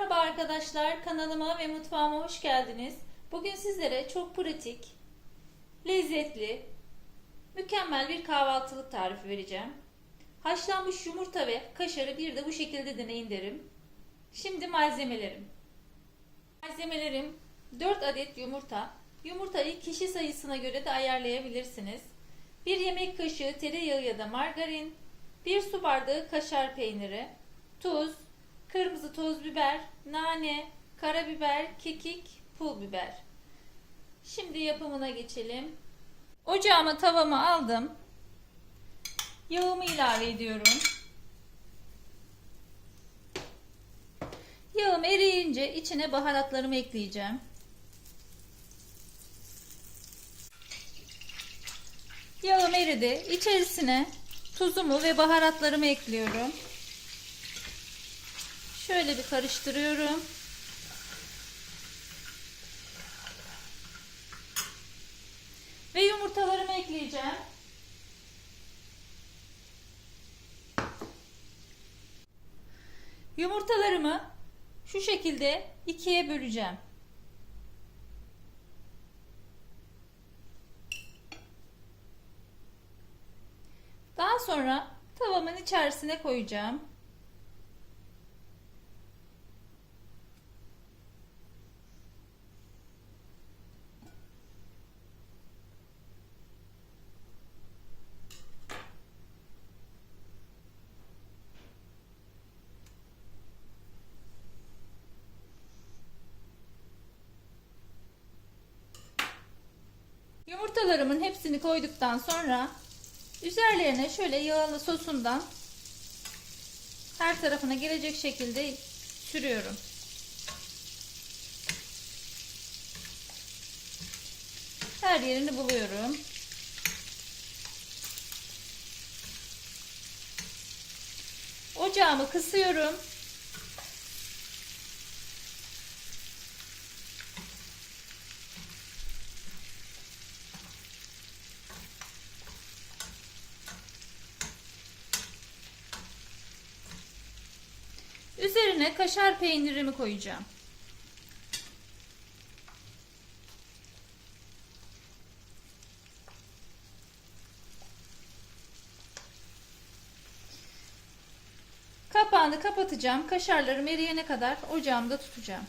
Merhaba arkadaşlar, kanalıma ve mutfağıma hoş geldiniz. Bugün sizlere çok pratik, lezzetli, mükemmel bir kahvaltılık tarifi vereceğim. Haşlanmış yumurta ve kaşarı bir de bu şekilde deneyin derim. Şimdi malzemelerim. Malzemelerim 4 adet yumurta. Yumurtayı kişi sayısına göre de ayarlayabilirsiniz. 1 yemek kaşığı tereyağı ya da margarin, 1 su bardağı kaşar peyniri, tuz, kırmızı toz biber, nane, karabiber, kekik, pul biber. Şimdi yapımına geçelim. Ocağıma tavamı aldım. Yağımı ilave ediyorum. Yağım eriyince içine baharatlarımı ekleyeceğim. Yağım eridi. İçerisine tuzumu ve baharatlarımı ekliyorum. Şöyle bir karıştırıyorum. Ve yumurtalarımı ekleyeceğim. Yumurtalarımı şu şekilde ikiye böleceğim. Daha sonra tavamın içerisine koyacağım. Yumurtalarımın hepsini koyduktan sonra üzerlerine şöyle yağlı sosundan her tarafına gelecek şekilde sürüyorum. Her yerini buluyorum. Ocağımı kısıyorum. Üzerine kaşar peynirimi koyacağım. Kapağını kapatacağım. Kaşarlarım eriyene kadar ocağımda tutacağım.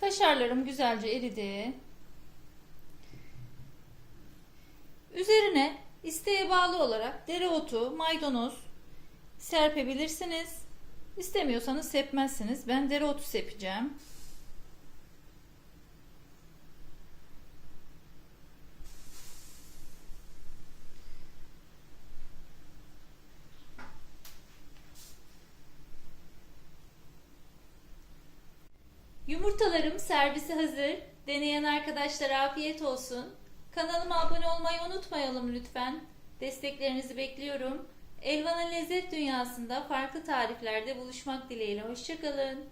Kaşarlarım güzelce eridi. Üzerine isteğe bağlı olarak dereotu, maydanoz serpebilirsiniz. İstemiyorsanız sepmezsiniz. Ben dereotu sepeceğim. Yumurtalarım servisi hazır. Deneyen arkadaşlara afiyet olsun. Kanalıma abone olmayı unutmayalım lütfen. Desteklerinizi bekliyorum. Elvan'ın lezzet dünyasında farklı tariflerde buluşmak dileğiyle. Hoşçakalın.